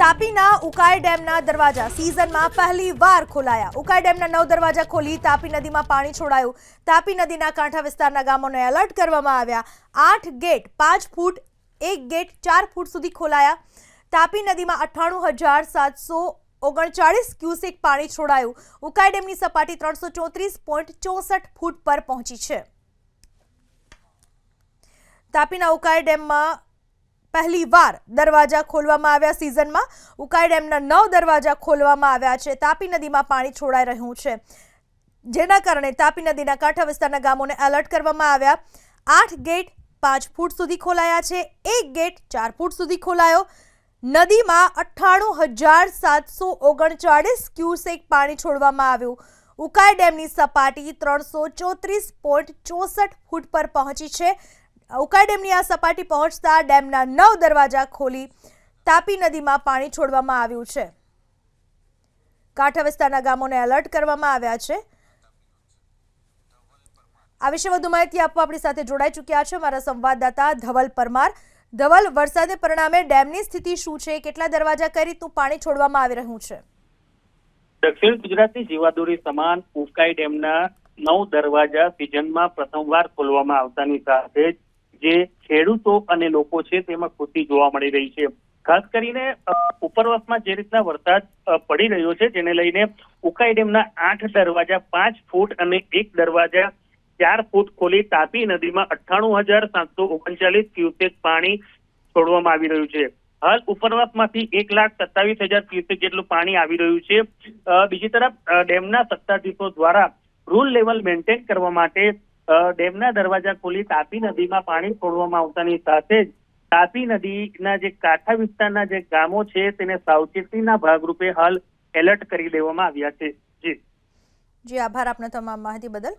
તાપીના ઉકાઈ ડેમના દરવાજા સિઝનમાં પહેલી વાર ખોલાયા. ઉકાઈ ડેમના નવ દરવાજા ખોલી તાપી નદીમાં પાણી છોડાયું. તાપી નદીના કાંઠા વિસ્તારના ગામોને એલર્ટ કરવામાં આવ્યા. આઠ ગેટ, પાંચ ફૂટ, એક ગેટ, ચાર ફૂટ સુધી ખોલાયા. તાપી નદીમાં અઠ્ઠાણું હજાર સાતસો ઓગણચાળીસ ક્યુસેક પાણી છોડાયું. ઉકાઈ ડેમની સપાટી ત્રણસો ચોત્રીસ પોઈન્ટ ચોસઠ ફૂટ પર પહોંચી છે. તાપીના ઉકાઈ ડેમમાં પહેલી વાર દરવાજા ખોલવામાં આવ્યા સિઝનમાં. ઉકાઈ ડેમના નવ દરવાજા ખોલવામાં આવ્યા છે. તાપી નદીમાં પાણી છોડાઈ રહ્યું છે. જેના કારણે તાપી નદીના કાંઠા વિસ્તારના ગામોને એલર્ટ કરવામાં આવ્યા. આઠ ગેટ પાંચ ફૂટ સુધી ખોલાયા છે. એક ગેટ ચાર ફૂટ સુધી ખોલાયો. નદીમાં અઠ્ઠાણું હજાર સાતસો ઓગણચાળીસ ક્યુસેક પાણી છોડવામાં આવ્યું. ઉકાઈ ડેમની સપાટી ત્રણસો ચોત્રીસ પોઈન્ટ ચોસઠ ફૂટ પર પહોંચી છે. ઉકાઈ ડેમની આ સપાટી પહોંચતા ડેમના નવ દરવાજા ખોલી તાપી નદીમાં પાણી છોડવામાં આવ્યું છે. કાંઠા વિસ્તારના ગામોને એલર્ટ કરવામાં આવ્યા છે. આ વિશે વધુ માહિતી આપવા આપણી સાથે જોડાઈ ચૂક્યા છે મારા સંવાદદાતા ધવલ પરમાર. ધવલ વરસાદને પરિણામે ડેમની સ્થિતિ શું છે? કેટલા દરવાજા કઈ રીતનું પાણી છોડવામાં આવી રહ્યું છે? દક્ષિણ ગુજરાતની જીવાદોરી સમાન ઉકાઈ ડેમના નવ દરવાજા સિઝનમાં પ્રથમવાર ખોલવામાં આવતાની સાથે જ જે ખેડૂતો અને લોકો છે તેમાં ખુશી જોવા મળી રહી છે. ખાસ કરીને ઉપરવાસમાં જે રીતના વરસાદ પડી રહ્યો છે જેને લઈને ઉકાઈ ડેમના આઠ દરવાજા પાંચ ફૂટ અને એક દરવાજા ચાર ફૂટ ખોલી તાપી નદીમાં અઠ્ઠાણું હજાર સાતસો ઓગણચાલીસ ક્યુસેક પાણી છોડવામાં આવી રહ્યું છે. હાલ ઉપરવાસમાંથી એક લાખ સત્તાવીસ હજાર ક્યુસેક જેટલું પાણી આવી રહ્યું છે. બીજી તરફ ડેમના સત્તાધીશો દ્વારા રૂલ લેવલ મેન્ટેન કરવા માટે ડેમના દરવાજા ખોલી તાપી નદીમાં પાણી છોડવામાં આવતાની સાથે જ તાપી નદીના જે કાંઠા વિસ્તારના જે ગામો છે તેને સાવચેતીના ભાગરૂપે હાલ એલર્ટ કરી દેવામાં આવ્યા છે. જી. જી, આભાર આપના તમામ માહિતી બદલ.